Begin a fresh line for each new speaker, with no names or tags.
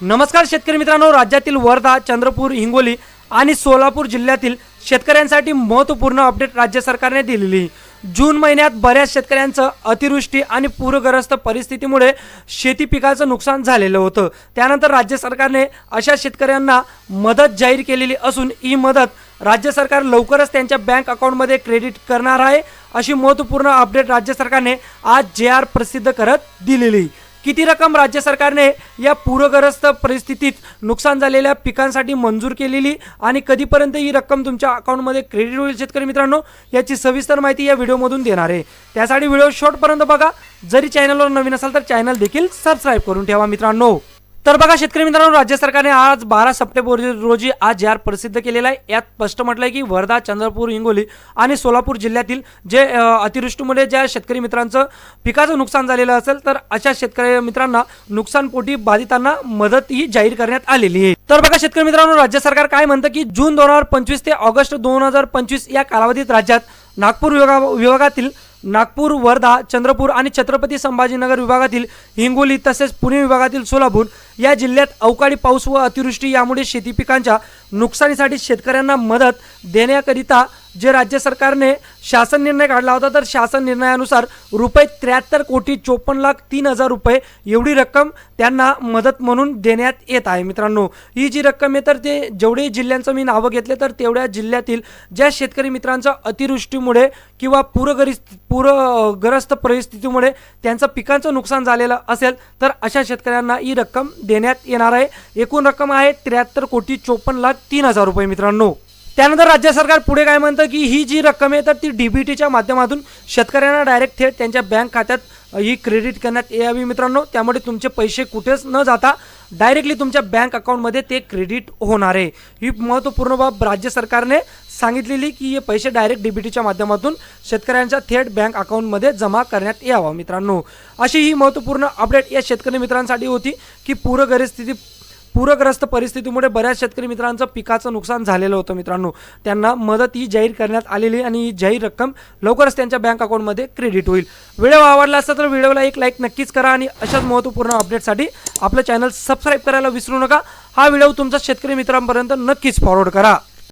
नमस्कार शेतकरी मित्रांनो राज्यातील वर्धा चंद्रपूर हिंगोली आणि सोलापूर जिल्ह्यातील शेतकऱ्यांसाठी महत्त्वपूर्ण अपडेट राज्य सरकारने दिलेली. जून महिन्यात बऱ्याच शेतकऱ्यांचं अतिवृष्टी आणि पूरग्रस्त परिस्थितीमुळे शेती पिकाचं नुकसान झालेलं होतं. त्यानंतर राज्य सरकारने अशा शेतकऱ्यांना मदत जाहीर केलेली असून ही मदत राज्य सरकार लवकरच त्यांच्या बँक अकाउंटमध्ये क्रेडिट करणार आहे अशी महत्त्वपूर्ण अपडेट राज्य सरकारने आज जे आर प्रसिद्ध करत दिलेली. किती रक्कम राज्य सरकारने या पूरग्रस्त परिस्थितीत नुकसान झालेल्या पिकांसाठी मंजूर केलेली आणि कधीपर्यंत ही रक्कम तुमच्या अकाउंटमध्ये क्रेडिट होईल शेतकरी मित्रांनो याची सविस्तर माहिती या व्हिडिओमधून देणार आहे. त्यासाठी व्हिडिओ शॉर्टपर्यंत बघा. जरी चॅनलवर नवीन असाल तर चॅनल देखील सबस्क्राईब करून ठेवा मित्रांनो. तर बघा शेतकरी मित्रांनो राज्य सरकारने आज बारा सप्टेंबर रोजी आज जाहीर प्रसिद्ध केलेला आहे यात स्पष्ट म्हटलंय की वर्धा चंद्रपूर हिंगोली आणि सोलापूर जिल्ह्यातील जे अतिवृष्टीमुळे ज्या शेतकरी मित्रांचं पिकाचं नुकसान झालेलं असेल तर अशा शेतकरी मित्रांना नुकसानपोटी बाधितांना मदत ही जाहीर करण्यात आलेली आहे. तर बघा शेतकरी मित्रांनो राज्य सरकार काय म्हणतं की जून दोन हजार पंचवीस ते ऑगस्ट दोन हजार पंचवीस या कालावधीत राज्यात नागपूर विभागा विभागातील नागपूर वर्धा चंद्रपूर आणि छत्रपती संभाजीनगर विभागातील हिंगोली तसेच पुणे विभागातील सोलापूर या जिल्ह्यात अवकाळी पाऊस व अतिवृष्टी यामुळे शेती पिकांच्या नुकसानीसाठी शेतकऱ्यांना मदत देण्याकरिता जे राज्य सरकारने शासन निर्णय काढला होता तर शासन निर्णयानुसार रुपये त्र्याहत्तर कोटी चोपन्न लाख तीन हजार रुपये एवढी रक्कम त्यांना मदत म्हणून देण्यात येत आहे. मित्रांनो ही जी रक्कम आहे तर ते जेवढे जिल्ह्यांचं मी नावं घेतले तर तेवढ्या जिल्ह्यातील ज्या शेतकरी मित्रांचं अतिवृष्टीमुळे किंवा पूरग्रस्त पूरग्रस्त परिस्थितीमुळे त्यांचं पिकांचं नुकसान झालेलं असेल तर अशा शेतकऱ्यांना ही रक्कम देण्यात येणार आहे. एकूण रक्कम आहे त्र्याहत्तर कोटी चोपन्न लाख तीन हजार रुपये मित्रांनो. त्यानंतर राज्य सरकार पुढे काय म्हणतं की ही जी रक्कम आहे तर ती डीबीटीच्या माध्यमातून शेतकऱ्यांना डायरेक्ट थेट त्यांच्या बँक खात्यात ही क्रेडिट करण्यात यावी मित्रांनो. त्यामुळे तुमचे पैसे कुठेच न जाता डायरेक्टली तुमच्या बँक अकाउंटमध्ये ते क्रेडिट होणार आहे. ही महत्त्वपूर्ण बाब राज्य सरकारने सांगितलेली की हे पैसे डायरेक्ट डीबीटीच्या माध्यमातून शेतकऱ्यांच्या थेट बँक अकाउंटमध्ये जमा करण्यात यावा मित्रांनो. अशी ही महत्त्वपूर्ण अपडेट या शेतकरी मित्रांसाठी होती की पूरग्रस्थिती पूरग्रस्त परिस्थितीमुळे बऱ्याच शेतकरी मित्रांचं पिकाचं नुकसान झालेलं होतं मित्रांनो. त्यांना मदत ही जाहीर करण्यात आलेली आणि ही जाहीर रक्कम लवकरच त्यांच्या बँक अकाउंटमध्ये क्रेडिट होईल. व्हिडिओ आवडला असता तर व्हिडिओला एक लाईक नक्कीच करा आणि अशाच महत्त्वपूर्ण अपडेटसाठी आपलं चॅनल सबस्क्राईब करायला विसरू नका. हा व्हिडिओ तुमच्या शेतकरी मित्रांपर्यंत नक्कीच फॉरवर्ड करा.